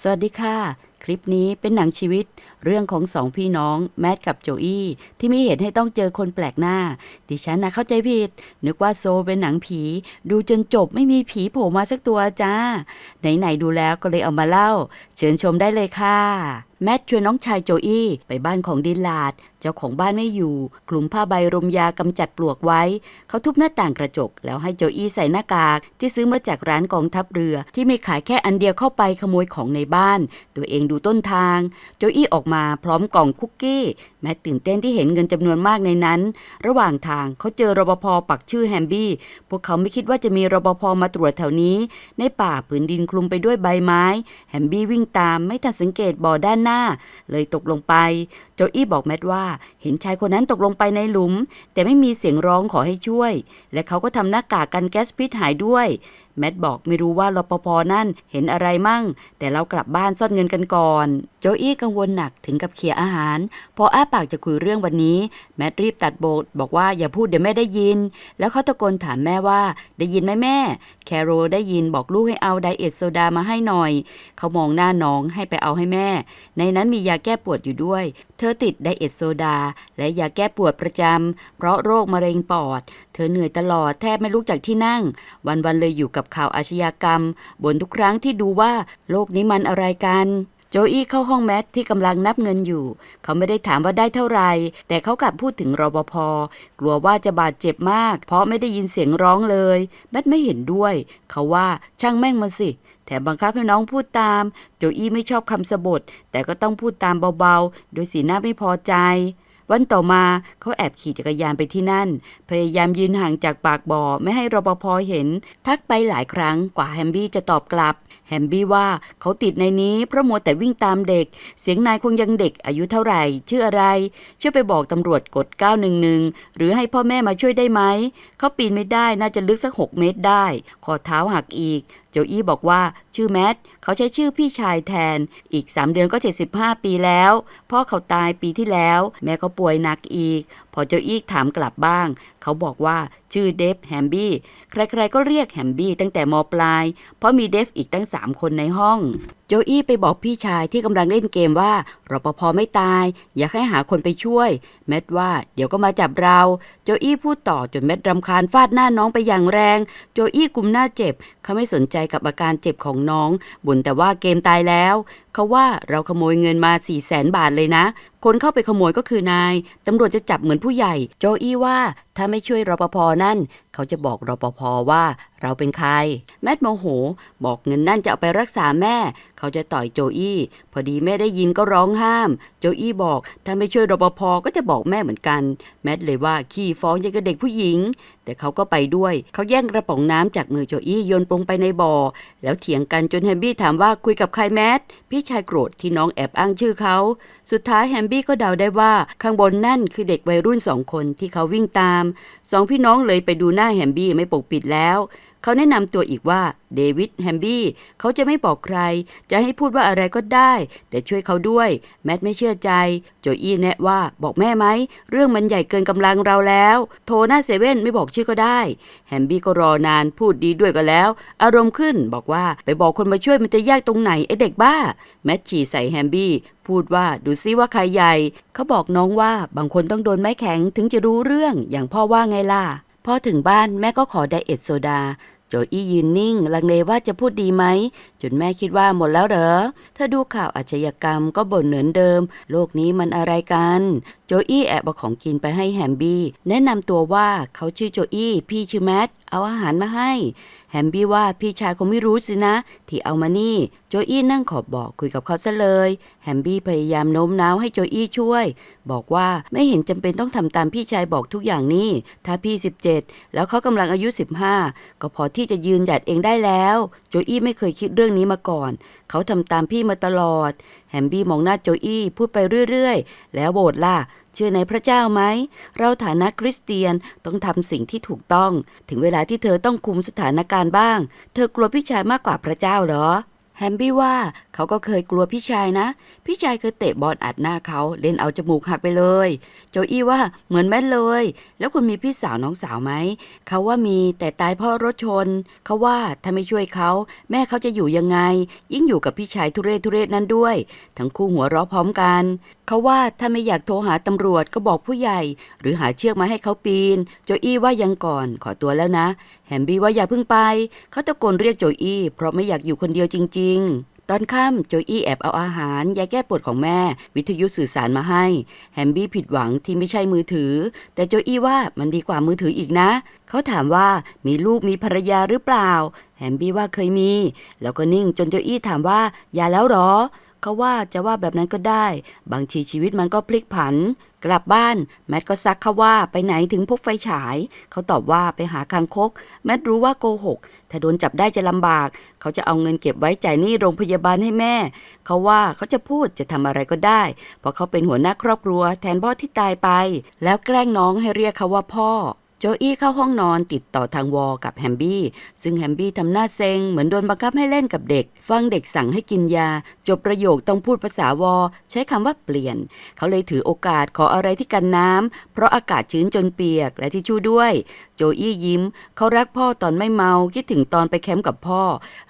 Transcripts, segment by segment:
สวัสดีค่ะ คลิปนี้เป็นหนังชีวิต เรื่องของสองพี่น้องแมทกับโจอี้ที่มีเหตุให้ต้องเจอคนแปลกหน้า ดิฉันนะเข้าใจผิด นึกว่าโซเป็นหนังผี ดูจนจบไม่มีผีโผล่มาสักตัวจ้า ไหนๆดูแล้วก็เลยเอามาเล่า เชิญชมได้เลยค่ะแมทชวนน้องชายโจอี้ไปบ้านของดินลาด เจ้าของบ้านไม่อยู่คลุมผ้าใบรมยากำจัดปลวกไว้ เขาทุบหน้าต่างกระจก แล้วให้โจอี้ใส่หน้ากาก ที่ซื้อมาจากร้านกองทัพเรือ ที่ไม่ขายแค่อันเดียวเข้าไปขโมยของในบ้าน ตัวเองดูต้นทาง โจอี้ออกมาพร้อมกล่องคุกกี้ แม้ตื่นเต้นที่เห็นเงินจำนวนมากในนั้น ระหว่างทางเขาเจอรปภปักชื่อแฮมบี้ พวกเขาไม่คิดว่าจะมีรปภมาตรวจแถวนี้ ในป่าผืนดินคลุมไปด้วยใบไม้ แฮมบี้วิ่งตามไม่ทันสังเกตบ่อด้านหน้า เลยตกลงไปโจอี้บอกแมทว่าเห็นชายคนนั้นตกลงไปในหลุม แต่ไม่มีเสียงร้องขอให้ช่วย และเขาก็ทำหน้ากากกันแก๊สพิษหายด้วย แมทบอกไม่รู้ว่ารปภนั่นเห็นอะไรมั่ง แต่เรากลับบ้านซ่อนเงินกันก่อน โจอี้กังวลหนักถึงกับเคียอาหาร พออ้าปากจะคุยเรื่องวันนี้ แมทรีบตัดบทบอกว่าอย่าพูดเดี๋ยวแม่ได้ยิน แล้วเขาตะโกนถามแม่ว่า ได้ยินไหมแม่ แคโรได้ยินบอกลูกให้เอาไดเอทโซดามาให้หน่อย เขามองหน้าน้องให้ไปเอาให้แม่ ในนั้นมียาแก้ปวดอยู่ด้วย เธธอติดไดเอทโซดา และยาแก้ปวดประจำ เพราะโรคมะเร็งปอด เธอเหนื่อยตลอดแทบไม่ลุกจากที่นั่ง วันๆเลยอยู่กับข่าวอาชญากรรมบ่นทุกครั้งที่ดูว่าโลกนี้มันอะไรกันโจอี้เข้าห้องแมทที่กำลังนับเงินอยู่ เขาไม่ได้ถามว่าได้เท่าไหร่แต่เขากลับพูดถึงรปภกลัวว่าจะบาดเจ็บมาก เพราะไม่ได้ยินเสียงร้องเลย แมทไม่เห็นด้วย เขาว่าช่างแม่งมาสิ แถมบังคับให้น้องพูดตาม โจอี้ไม่ชอบคำสบท แต่ก็ต้องพูดตามเบาๆ โดยสีหน้าไม่พอใจ วันต่อมาเขาแอบขี่จักรยานไปที่นั่น พยายามยืนห่างจากปากบ่อไม่ให้รปภเห็น ทักไปหลายครั้งกว่าแฮมบี้จะตอบกลับ แฮมบี้ว่าเขาติดในนี้เพราะมัวแต่วิ่งตามเด็ก เสียงนายคงยังเด็กอายุเท่าไหร่ ชื่ออะไร ช่วยไปบอกตำรวจกด 911 หรือให้พ่อแม่มาช่วยได้ไหม เขาปีนไม่ได้น่าจะลึกสัก 6 เมตรได้ ข้อเท้าหักอีก โจอี้บอกว่าชื่อแมทเขาใช้ชื่อพี่ชายแทน อีก 3 เดือนก็ 75 ปีแล้ว พ่อเขาตายปีที่แล้ว แม่ก็ป่วยหนักอีก พอโจอี้ถามกลับบ้าง เขาบอกว่าชื่อเดฟแฮมบี้ ใครๆก็เรียกแฮมบี้ตั้งแต่มปลาย เพราะมีเดฟอีกตั้ง 3 คนในห้องโจอี้ไปบอกพี่ชายที่กำลังเล่นเกมว่ารปภไม่ตาย อยากให้หาคนไปช่วย แมทว่าเดี๋ยวก็มาจับเรา โจอี้พูดต่อจนแมทรำคาญฟาดหน้าน้องไปอย่างแรง โจอี้กุมหน้าเจ็บ เขาไม่สนใจกับอาการเจ็บของน้องบ่นแต่ว่าเกมตายแล้ว เขาว่าเราขโมยเงินมา4ี่แสนบาทเลยนะ คนเข้าไปขโมยก็คือนาย ตำรวจจะจับเหมือนผู้ใหญ่ โจอี้ว่าถ้าไม่ช่วยรปภนั่น เขาจะบอกรปภว่า เราเป็นใคร แมทโมโห บอกเงินนั่นจะเอาไปรักษาแม่ เขาจะต่อยโจอี้พอดีแม่ได้ยินก็ร้องห้าม โจอี้บอกถ้าไม่ช่วยรปภก็จะบอกแม่เหมือนกัน แมทเลยว่าขี้ฟ้องยังกับเด็กผู้หญิง แต่เขาก็ไปด้วย เขาแย่งกระป๋องน้ำจากมือโจอี้โยนลงไปในบ่อ แล้วเถียงกันจนแฮมบี้ถามว่าคุยกับใครแมทพี่ชายโกรธที่น้องแอบอ้างชื่อเขา สุดท้ายแฮมบี้ก็เดาได้ว่าข้างบนนั่นคือเด็กวัยรุ่นสองคนที่เขาวิ่งตาม สองพี่น้องเลยไปดูหน้าแฮมบี้ไม่ปกปิดแล้ว เขาแนะนำตัวอีกว่าเดวิดแฮมบี้เขาจะไม่บอกใคร จะให้พูดว่าอะไรก็ได้ แต่ช่วยเขาด้วย แมทไม่เชื่อใจ โจอี้แนะว่าบอกแม่ไหม เรื่องมันใหญ่เกินกำลังเราแล้ว โทรหน้าเซเว่นไม่บอกชื่อก็ได้ แฮมบี้ก็รอนานพูดดีด้วยก็แล้ว อารมณ์ขึ้นบอกว่าไปบอกคนมาช่วยมันจะยากตรงไหนไอเด็กบ้า แมทฉี่ใส่แฮมบี้พูดว่าดูซิว่าใครใหญ่ เขาบอกน้องว่าบางคนต้องโดนไม้แข็งถึงจะรู้เรื่องอย่างพ่อว่าไงล่ะพอถึงบ้านแม่ก็ขอไดเอทโซดา โจอี้ยืนนิ่ง ลังเลว่าจะพูดดีไหม จนแม่คิดว่าหมดแล้วเหรอถ้าดูข่าวอาชญากรรมก็บ่นเหมือนเดิม โลกนี้มันอะไรกัน โจอี้แอบเอาของกินไปให้แฮมบี้ แนะนำตัวว่าเขาชื่อโจอี้ พี่ชื่อแมท เอาอาหารมาให้ แฮมบี้ว่าพี่ชายคงไม่รู้สินะ ที่เอามานี่ โจอี้นั่งขอบบอกคุยกับเขาซะเลย แฮมบี้พยายามโน้มน้าวให้โจอี้ช่วย บอกว่าไม่เห็นจำเป็นต้องทำตามพี่ชายบอกทุกอย่างนี่ ถ้าพี่ 17 แล้วเขากำลังอายุ 15 ก็พอที่จะยืนหยัดเองได้แล้ว โจอี้ไม่เคยคิดเรื่องนี้มาก่อน เขาทำตามพี่มาตลอด แฮมบี้มองหน้าโจอี้พูดไปเรื่อยๆ แล้วโบสล่ะ เชื่อในพระเจ้าไหม เราฐานะคริสเตียนต้องทำสิ่งที่ถูกต้อง ถึงเวลาที่เธอต้องคุมสถานการณ์บ้าง เธอกลัวพี่ชายมากกว่าพระเจ้าเหรอ แฮมบี้ว่าเขาก็เคยกลัวพี่ชายนะ พี่ชายเคยเตะบอลอัดหน้าเขาเล่นเอาจมูกหักไปเลย โจอี้ว่าเหมือนแม่เลย แล้วคุณมีพี่สาวน้องสาวไหม เขาว่ามีแต่ตายเพราะรถชน เขาว่าถ้าไม่ช่วยเขา แม่เขาจะอยู่ยังไง ยิ่งอยู่กับพี่ชายทุเรศทุเรศนั้นด้วย ทั้งคู่หัวเราะพร้อมกัน เขาว่าถ้าไม่อยากโทรหาตำรวจก็บอกผู้ใหญ่ หรือหาเชือกมาให้เขาปีน โจอี้ว่ายังก่อนขอตัวแล้วนะแฮมบี้ว่าอย่าเพิ่งไป เขาตะโกนเรียกโจอี้เพราะไม่อยากอยู่คนเดียวจริง ๆตอนค่ำโจอี้แอบเอาอาหารยาแก้ปวดของแม่ วิทยุสื่อสารมาให้ แฮมบี้ผิดหวังที่ไม่ใช่มือถือ แต่โจอี้ว่ามันดีกว่ามือถืออีกนะ เขาถามว่ามีลูกมีภรรยาหรือเปล่า แฮมบี้ว่าเคยมี แล้วก็นิ่งจนโจอี้ถามว่ายาแล้วหรอ เขาว่าจะว่าแบบนั้นก็ได้ บางทีชีวิตมันก็พลิกผัน กลับบ้าน แมทก็ซักเขาว่าไปไหนถึงพกไฟฉาย เขาตอบว่าไปหาคางคก แมทรู้ว่าโกหก ถ้าโดนจับได้จะลำบาก เขาจะเอาเงินเก็บไว้จ่ายหนี้โรงพยาบาลให้แม่ เขาว่าเขาจะพูดจะทำอะไรก็ได้ เพราะเขาเป็นหัวหน้าครอบครัว แทนพ่อที่ตายไป แล้วแกล้งน้องให้เรียกเขาว่าพ่อ โจอี้เข้าห้องนอนติดต่อทางวอลกับแฮมบี้ ซึ่งแฮมบี้ทำหน้าเซ็งเหมือนโดนบังคับให้เล่นกับเด็ก ฟังเด็กสั่งให้กินยา จบประโยคต้องพูดภาษาวอ ใช้คำว่าเปลี่ยน เขาเลยถือโอกาสขออะไรที่กันน้ำ เพราะอากาศชื้นจนเปียกและที่ชู่ด้วย โจอี้ยิ้ม เขารักพ่อตอนไม่เมา คิดถึงตอนไปแคมป์กับพ่อ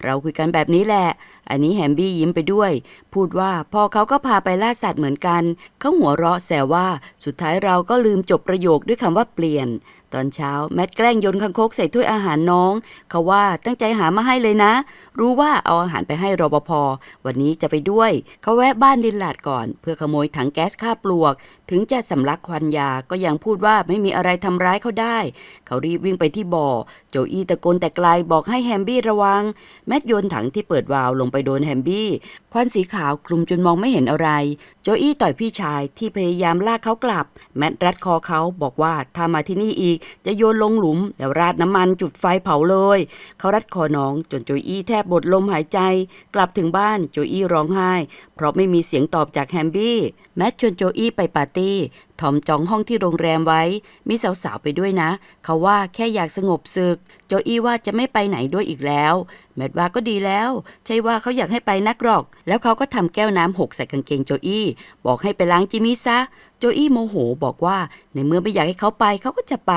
เราคุยกันแบบนี้แหละ อันนี้แฮมบี้ยิ้มไปด้วย พูดว่าพ่อเขาก็พาไปล่าสัตว์เหมือนกัน เขาหัวเราะแซวว่า สุดท้ายเราก็ลืมจบประโยคด้วยคำว่าเปลี่ยน ตอนเช้าแมทแกล้งโยนคังคกใส่ถ้วยอาหารน้อง เขาว่าตั้งใจหามาให้เลยนะ รู้ว่าเอาอาหารไปให้รปภวันนี้จะไปด้วย เขาแวะบ้านดินหลาดก่อน เพื่อขโมยถังแก๊สฆ่าปลวก ถึงจะสำลักควันยาก็ยังพูดว่าไม่มีอะไรทำร้ายเขาได้ เขารีบวิ่งไปที่บ่อ โจอี้ตะโกนแต่ไกลบอกให้แฮมบี้ระวัง แมทโยนถังที่เปิดวาล์วลงไปโดนแฮมบี้ควันสีขาวคลุมจนมองไม่เห็นอะไร โจอี้ต่อยพี่ชายที่พยายามลากเขากลับ แมทรัดคอเขาบอกว่าถ้ามาที่นี่อีกจะโยนลงหลุม แล้วราดน้ำมันจุดไฟเผาเลย เขารัดคอน้องจนโจอี้แทบบดลมหายใจ กลับถึงบ้านโจอี้ร้องไห้ เพราะไม่มีเสียงตอบจากแฮมบี้ แมทชวนโจอี้ไปปาร์ตี้ทอมจองห้องที่โรงแรมไว้ มีสาวๆไปด้วยนะ เขาว่าแค่อยากสงบศึก โจอี้ว่าจะไม่ไปไหนด้วยอีกแล้ว แมทว่าก็ดีแล้ว ใช่ว่าเขาอยากให้ไปนักหรอก แล้วเขาก็ทำแก้วน้ำหกใส่กางเกงโจอี้บอกให้ไปล้างจิมี่ซะ โจอี้โมโหบอกว่าในเมื่อไม่อยากให้เขาไปเขาก็จะไป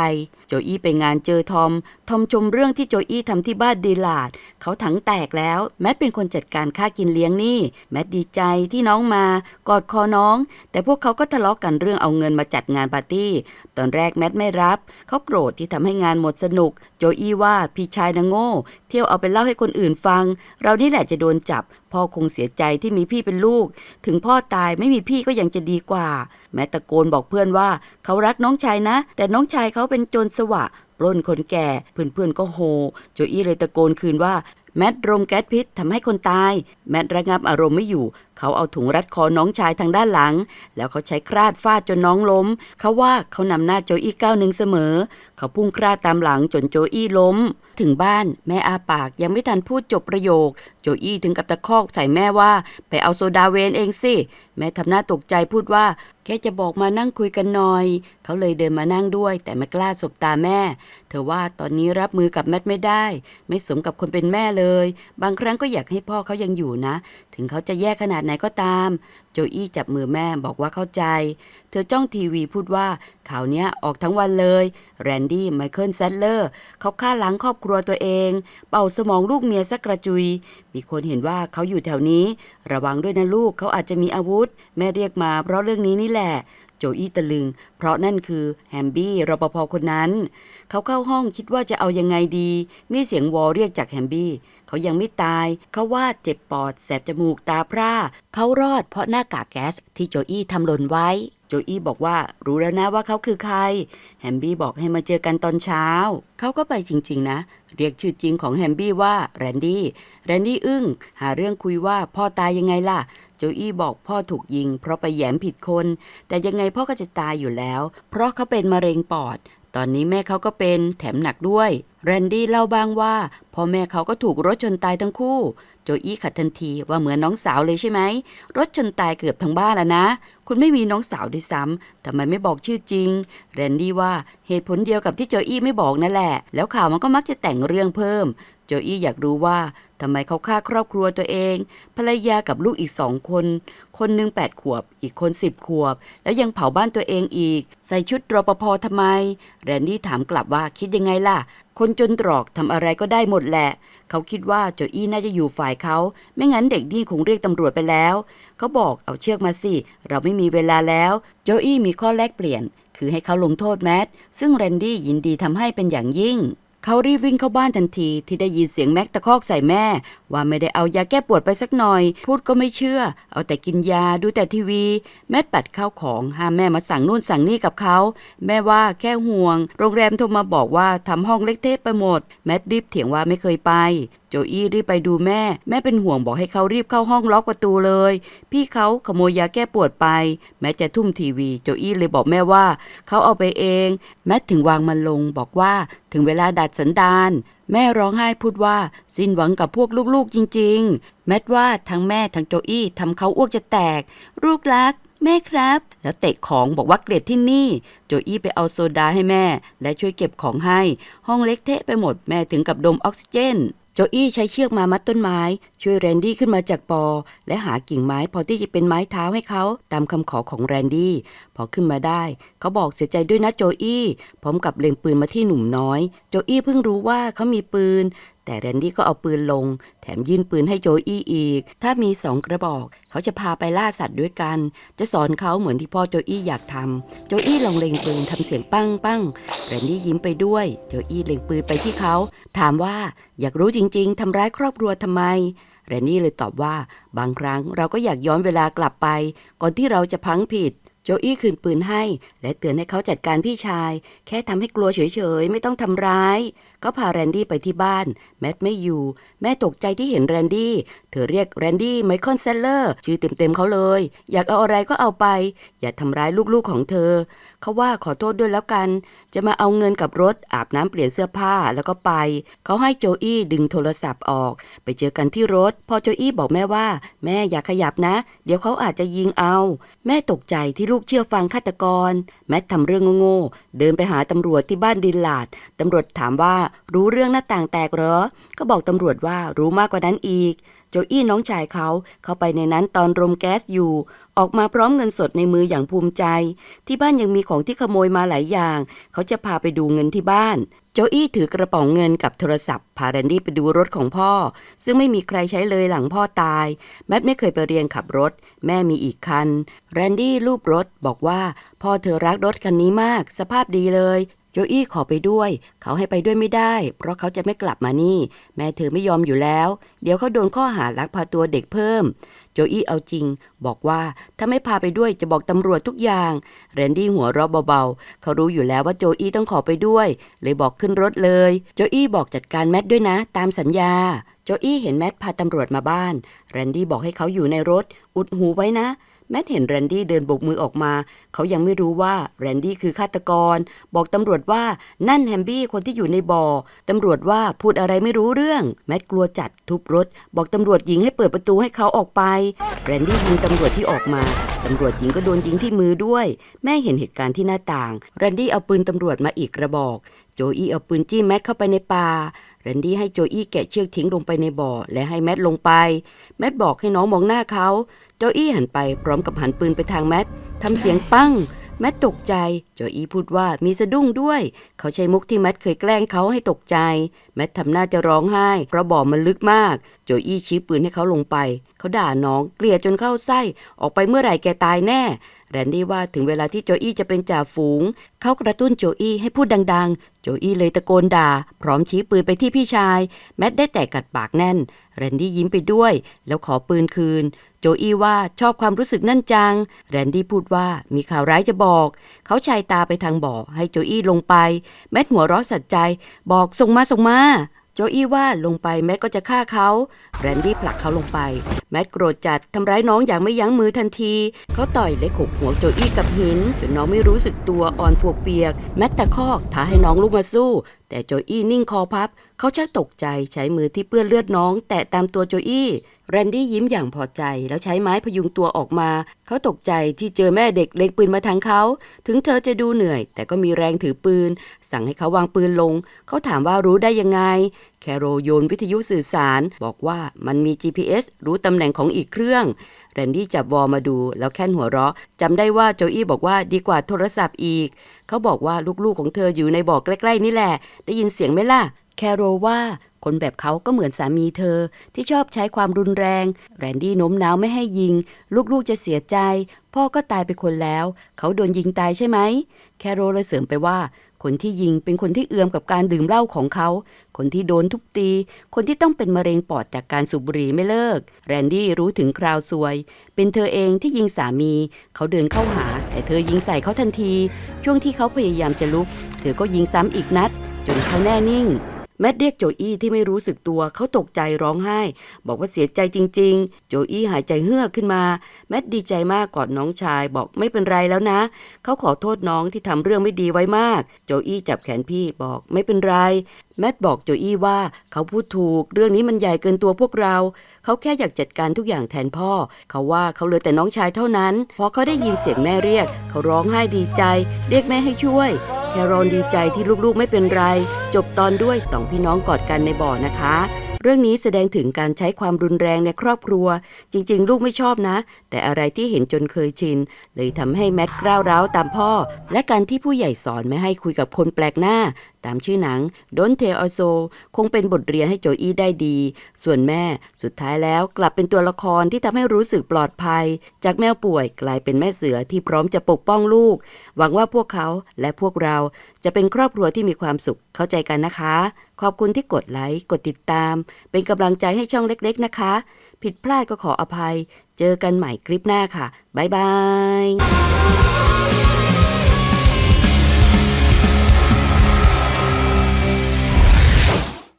โจอี้ไปงานเจอทอม ทอมชมเรื่องที่โจอี้ทำที่บ้านดีลาด เขาถังแตกแล้ว แมทเป็นคนจัดการค่ากินเลี้ยงนี่ แมทดีใจที่น้องมากอดคอน้อง แต่พวกเขาก็ทะเลาะกันเรื่องเอาเงินมาจัดงานปาร์ตี้ ตอนแรกแมทไม่รับ เขาโกรธที่ทำให้งานหมดสนุก โจอี้ว่าพี่ชายนางโง่ เที่ยวเอาไปเล่าให้คนนอื่นฟัง เรานี่แหละจะโดนจับ พ่อคงเสียใจที่มีพี่เป็นลูก ถึงพ่อตายไม่มีพี่ก็ยังจะดีกว่า แม้ตะโกนบอกเพื่อนว่าเขารักน้องชายนะ แต่น้องชายเขาเป็นโจรสวะปล้นคนแก่เพื่อนๆก็โฮโจอี้เลยตะโกนคืนว่าแมดรมแก๊สพิษทำให้คนตาย แมดระงับอารมณ์ไม่อยู่ เขาเอาถุงรัดคอน้องชายทางด้านหลัง แล้วเขาใช้คราดฟาดจนน้องล้ม เขาว่าเขานำหน้าโจอี้ก้าวหนึ่งเสมอ เขาพุ่งคราดตามหลังจนโจอี้ล้ม ถึงบ้านแม่อาปากยังไม่ทันพูดจบประโยค โจอี้ถึงกับตะคอกใส่แม่ว่า ไปเอาโซดาเวนเองสิ แม่ทำหน้าตกใจพูดว่า แค่จะบอกมานั่งคุยกันหน่อย เขาเลยเดินมานั่งด้วย แต่ไม่กล้าสบตาแม่ เธอว่าตอนนี้รับมือกับแมทไม่ได้ ไม่สมกับคนเป็นแม่เลย บางครั้งก็อยากให้พ่อเขายังอยู่นะ ถึงเขาจะแย่ขนาดไหนก็ตาม โจอี้จับมือแม่บอกว่าเข้าใจ เธอจ้องทีวีพูดว่าข่าวเนี้ยออกทั้งวันเลย แรนดี้ไมเคิลแซดเลอร์เขาฆ่าล้างครอบครัวตัวเอง เป่าสมองลูกเมียสักกระจุย มีคนเห็นว่าเขาอยู่แถวนี้ ระวังด้วยนะลูกเขาอาจจะมีอาวุธ แม่เรียกมาเพราะเรื่องนี้นี่แหละโจอี้ตะลึง เพราะนั่นคือแฮมบี้รปภคนนั้น เขาเข้าห้องคิดว่าจะเอายังไงดี มีเสียงวอเรียกจากแฮมบี้ เขายังไม่ตาย เขาว่าเจ็บปอดแสบจมูกตาพร่า เขารอดเพราะหน้ากากแก๊สที่โจอี้ทำหล่นไว้ โจอี้บอกว่ารู้แล้วนะว่าเขาคือใคร แฮมบี้บอกให้มาเจอกันตอนเช้า เขาก็ไปจริง ๆ นะ เรียกชื่อจริงของแฮมบี้ว่าแรนดี้ แรนดี้อึ้ง หาเรื่องคุยว่าพ่อตายยังไงล่ะโจอี้บอกพ่อถูกยิง เพราะไปแยมผิดคน แต่ยังไงพ่อก็จะตายอยู่แล้ว เพราะเขาเป็นมะเร็งปอด ตอนนี้แม่เขาก็เป็นแถมหนักด้วย แรนดี้เล่าบ้างว่าพ่อแม่เขาก็ถูกรถชนตายทั้งคู่ โจอี้ขัดทันทีว่าเหมือนน้องสาวเลยใช่ไหม รถชนตายเกือบทั้งบ้านแล้วนะ คุณไม่มีน้องสาวด้วยซ้ำทำไมไม่บอกชื่อจริง แรนดี้ว่าเหตุผลเดียวกับที่โจอี้ไม่บอกนั่นแหละ แล้วข่าวมันก็มักจะแต่งเรื่องเพิ่ม โจอี้อยากรู้ว่าทำไมเขาฆ่าครอบครัวตัวเอง ภรรยากับลูกอีกสองคน คนหนึ่งแปดขวบ อีกคนสิบขวบ แล้วยังเผาบ้านตัวเองอีก ใส่ชุดรปภทำไม แรนดี้ถามกลับว่าคิดยังไงล่ะ คนจนตรอกทำอะไรก็ได้หมดแหละ เขาคิดว่าโจอี้น่าจะอยู่ฝ่ายเขา ไม่งั้นเด็กนี่คงเรียกตำรวจไปแล้ว เขาบอกเอาเชือกมาสิ เราไม่มีเวลาแล้ว โจอี้มีข้อแลกเปลี่ยน คือให้เขาลงโทษแมทซึ่งแรนดี้ยินดีทำให้เป็นอย่างยิ่ง เขารีบวิ่งเข้าบ้านทันทีที่ได้ยินเสียงแม็กตะคอกใส่แม่ ว่าไม่ได้เอายาแก้ปวดไปสักหน่อย พูดก็ไม่เชื่อ เอาแต่กินยาดูแต่ทีวี แม่ปัดข้าวของห้ามแม่มาสั่งนู่นสั่งนี่กับเขา แม่ว่าแค่ห่วง โรงแรมโทรมาบอกว่าทำห้องเล็กเทะไปหมด แมทรีบเถียงว่าไม่เคยไปโจอี้รีบไปดูแม่ แม่เป็นห่วงบอกให้เขารีบเข้าห้องล็อกประตูเลย พี่เขาขโมยยาแก้ปวดไป แม้จะทุ่มทีวี โจอี้เลยบอกแม่ว่า เขาเอาไปเอง แมทถึงวางมันลงบอกว่าถึงเวลาดัดสันดานแม่ร้องไห้พูดว่า สิ้นหวังกับพวกลูกๆจริง ๆ แมทว่าทั้งแม่ทั้งโจอี้ทำเขาอ้วกจะแตก ลูกรัก แม่ครับ แล้วเตะของบอกว่าเกลียดที่นี่ โจอี้ไปเอาโซดาให้แม่ และช่วยเก็บของให้ ห้องเล็กเทะไปหมดแม่ถึงกับดมออกซิเจน โจอี้ใช้เชือกมามัดต้นไม้ ช่วยแรนดี้ขึ้นมาจากปอ และหากิ่งไม้พอที่จะเป็นไม้เท้าให้เขาตามคำขอของแรนดี้ พอขึ้นมาได้ เขาบอกเสียใจด้วยนะโจอี้ พร้อมกับเล็งปืนมาที่หนุ่มน้อย โจอี้เพิ่งรู้ว่าเขามีปืน แต่แรนดี้ก็เอาปืนลง แถมยื่นปืนให้โจอี้อีก ถ้ามีสองกระบอก เขาจะพาไปล่าสัตว์ด้วยกัน จะสอนเขาเหมือนที่พ่อโจอี้อยากทำโจอี้ลองเล็งปืนทำเสียงปั้งปั้งแรนดี้ยิ้มไปด้วย โจอี้เล็งปืนไปที่เขา ถามว่าอยากรู้จริง ๆทำร้ายครอบครัวทำไมแรนนี่เลยตอบว่า บางครั้งเราก็อยากย้อนเวลากลับไป ก่อนที่เราจะพังผิด โจอี้คืนปืนให้ และเตือนให้เขาจัดการพี่ชาย แค่ทำให้กลัวเฉยๆ ไม่ต้องทำร้าย ก็พาแรนดี้ไปที่บ้าน แมทไม่อยู่ แม่ตกใจที่เห็นแรนดี้ เธอเรียกแรนดี้ไมเคิลเซลเลอร์ ชื่อเต็มๆเขาเลย อยากเอาอะไรก็เอาไป อย่าทำร้ายลูกๆของเธอ เขาว่าขอโทษด้วยแล้วกัน จะมาเอาเงินกับรถอาบน้ำเปลี่ยนเสื้อผ้าแล้วก็ไป เขาให้โจอี้ดึงโทรศัพท์ออก ไปเจอกันที่รถ พอโจอี้บอกแม่ว่า แม่อย่าขยับนะ เดี๋ยวเขาอาจจะยิงเอา แม่ตกใจที่ลูกเชื่อฟังฆาตกร แมททำเรื่องโง่ๆเดินไปหาตำรวจที่บ้านดินลาดตำรวจถามว่ารู้เรื่องหน้าต่างแตกเหรอ ก็บอกตำรวจว่ารู้มากกว่านั้นอีก โจอี้น้องชายเขา เข้าไปในนั้นตอนรมแก๊สอยู่ ออกมาพร้อมเงินสดในมืออย่างภูมิใจ ที่บ้านยังมีของที่ขโมยมาหลายอย่าง เขาจะพาไปดูเงินที่บ้าน โจอี้ถือกระป๋องเงินกับโทรศัพท์ พาแรนดี้ไปดูรถของพ่อ ซึ่งไม่มีใครใช้เลยหลังพ่อตาย แมทไม่เคยไปเรียนขับรถ แม่มีอีกคัน แรนดี้รูปรถบอกว่า พ่อเธอรักรถคันนี้มาก สภาพดีเลย โจอี้ขอไปด้วย เขาให้ไปด้วยไม่ได้ เพราะเขาจะไม่กลับมานี่ แม่เธอไม่ยอมอยู่แล้ว เดี๋ยวเขาโดนข้อหาลักพาตัวเด็กเพิ่ม โจอี้เอาจริง บอกว่าถ้าไม่พาไปด้วยจะบอกตำรวจทุกอย่าง แรนดี้หัวเราะเบาๆ เขารู้อยู่แล้วว่าโจอี้ต้องขอไปด้วย เลยบอกขึ้นรถเลย โจอี้บอกจัดการแมทด้วยนะ ตามสัญญาโจอี้เห็นแมทพาตำรวจมาบ้าน แรนดี้บอกให้เขาอยู่ในรถ อุดหูไว้นะ แมทเห็นแรนดี้เดินโบกมือออกมา เขายังไม่รู้ว่าแรนดี้คือฆาตกร บอกตำรวจว่านั่นแฮมบี้คนที่อยู่ในบ่อตำรวจว่าพูดอะไรไม่รู้เรื่อง แมทกลัวจัดทุบรถ บอกตำรวจหญิงให้เปิดประตูให้เขาออกไป แรนดี้ยิงตำรวจที่ออกมาตำรวจหญิงก็โดนยิงที่มือด้วย แม่เห็นเหตุการณ์ที่หน้าต่างแรนดี้เอาปืนตำรวจมาอีกกระบอก โจอี้เอาปืนจี้แมทเข้าไปในป่าแรนดี้ให้โจอี้แกะเชือกทิ้งลงไปในบ่อ และให้แมทลงไป แมทบอกให้น้องมองหน้าเขา โจอี้หันไปพร้อมกับหันปืนไปทางแมททำเสียงปั้ง แมทตกใจ โจอี้พูดว่ามีสะดุ้งด้วย เขาใช้มุกที่แมทเคยแกล้งเขาให้ตกใจ แมททำหน้าจะร้องไห้ เพราะบ่อมันลึกมาก โจอี้ชี้ปืนให้เขาลงไป เขาด่าน้องเกลียดจนเข้าไส้ ออกไปเมื่อไหร่แกตายแน่แรนดี้ว่าถึงเวลาที่โจอี้จะเป็นจ่าฝูง เขากระตุ้นโจอี้ให้พูดดัง ๆ โจอี้เลยตะโกนด่า พร้อมชี้ปืนไปที่พี่ชาย แมทได้แต่กัดปากแน่น แรนดี้ยิ้มไปด้วย แล้วขอปืนคืน โจอี้ว่าชอบความรู้สึกนั่นจัง แรนดี้พูดว่ามีข่าวร้ายจะบอก เขาชายตาไปทางบ่อให้โจอี้ลงไป แมทหัวเร้อสัดใจ บอกส่งมาส่งมาโจอี้ว่าลงไปแมทก็จะฆ่าเขา แรนดี้ผลักเขาลงไป แมทโกรธจัดทำร้ายน้องอย่างไม่ยั้งมือทันที เขาต่อยและขบหัวโจอี้กับหินจนน้องไม่รู้สึกตัวอ่อนปวกเปียก แมทตะคอกท้าให้น้องลุกมาสู้ แต่โจอี้นิ่งคอพับ เขาชักตกใจใช้มือที่เปื้อนเลือดน้อง แตะตามตัวโจอี้แรนดี้ยิ้มอย่างพอใจ แล้วใช้ไม้พยุงตัวออกมา เขาตกใจที่เจอแม่เด็กเล็งปืนมาทางเขา ถึงเธอจะดูเหนื่อย แต่ก็มีแรงถือปืน สั่งให้เขาวางปืนลง เขาถามว่ารู้ได้ยังไง แคโรโยนวิทยุสื่อสาร บอกว่ามันมี GPS รู้ตำแหน่งของอีกเครื่องแรนดี้จับวอลมาดู แล้วแค่นหัวเราะจำได้ว่าโจอี้บอกว่าดีกว่าโทรศัพท์อีก เขาบอกว่าลูกๆของเธออยู่ในบ่อใกล้ๆนี่แหละ ได้ยินเสียงไหมล่ะ แคโรว่าคนแบบเขาก็เหมือนสามีเธอ ที่ชอบใช้ความรุนแรง แรนดี้โน้มน้าวไม่ให้ยิง ลูกๆจะเสียใจ พ่อก็ตายไปคนแล้ว เขาโดนยิงตายใช่ไหม แคโรเลยเสริมไปว่า คนที่ยิงเป็นคนที่เอือมกับการดื่มเหล้าของเขา คนที่โดนทุบตี คนที่ต้องเป็นมะเร็งปอดจากการสูบบุหรี่ไม่เลิก แรนดี้รู้ถึงคราวซวย เป็นเธอเองที่ยิงสามี เขาเดินเข้าหา แต่เธอยิงใส่เขาทันที ช่วงที่เขาพยายามจะลุก เธอก็ยิงซ้ำอีกนัด จนเขาแน่นิ่ง แมทเรียกโจอี้ที่ไม่รู้สึกตัวเขาตกใจร้องไห้ บอกว่าเสียใจจริง ๆ โจอี้หายใจเฮือกขึ้นมา แมทดีใจมากกอดน้องชายบอกไม่เป็นไรแล้วนะ เขาขอโทษน้องที่ทำเรื่องไม่ดีไว้มาก โจอี้จับแขนพี่บอกไม่เป็นไร แมทบอกโจอี้ว่าเขาพูดถูก เรื่องนี้มันใหญ่เกินตัวพวกเรา เขาแค่อยากจัดการทุกอย่างแทนพ่อ เขาว่าเขาเหลือแต่น้องชายเท่านั้น พอเขาได้ยินเสียงแม่เรียก เขาร้องไห้ดีใจ เรียกแม่ให้ช่วย แครอนดีใจที่ลูกๆไม่เป็นไร จบตอนด้วยสองพี่น้องกอดกันในบ่อนะคะ เรื่องนี้แสดงถึงการใช้ความรุนแรงในครอบครัว จริง ๆ ลูกไม่ชอบนะ แต่อะไรที่เห็นจนเคยชิน เลยทำให้แมทกล้าวร้าวตามพ่อ และการที่ผู้ใหญ่สอนไม่ให้คุยกับคนแปลกหน้า ตามชื่อหนัง Don't Tell a Soul คงเป็นบทเรียนให้โจอี้ได้ดี ส่วนแม่สุดท้ายแล้วกลับเป็นตัวละครที่ทำให้รู้สึกปลอดภัย จากแมวป่วยกลายเป็นแม่เสือที่พร้อมจะปกป้องลูก หวังว่าพวกเขาและพวกเราจะเป็นครอบครัวที่มีความสุขเข้าใจกันนะคะ ขอบคุณที่กดไลค์กดติดตาม เป็นกำลังใจให้ช่องเล็ก ๆ นะคะ ผิดพลาดก็ขออภัย เจอกันใหม่คลิปหน้าค่ะบ๊ายบาย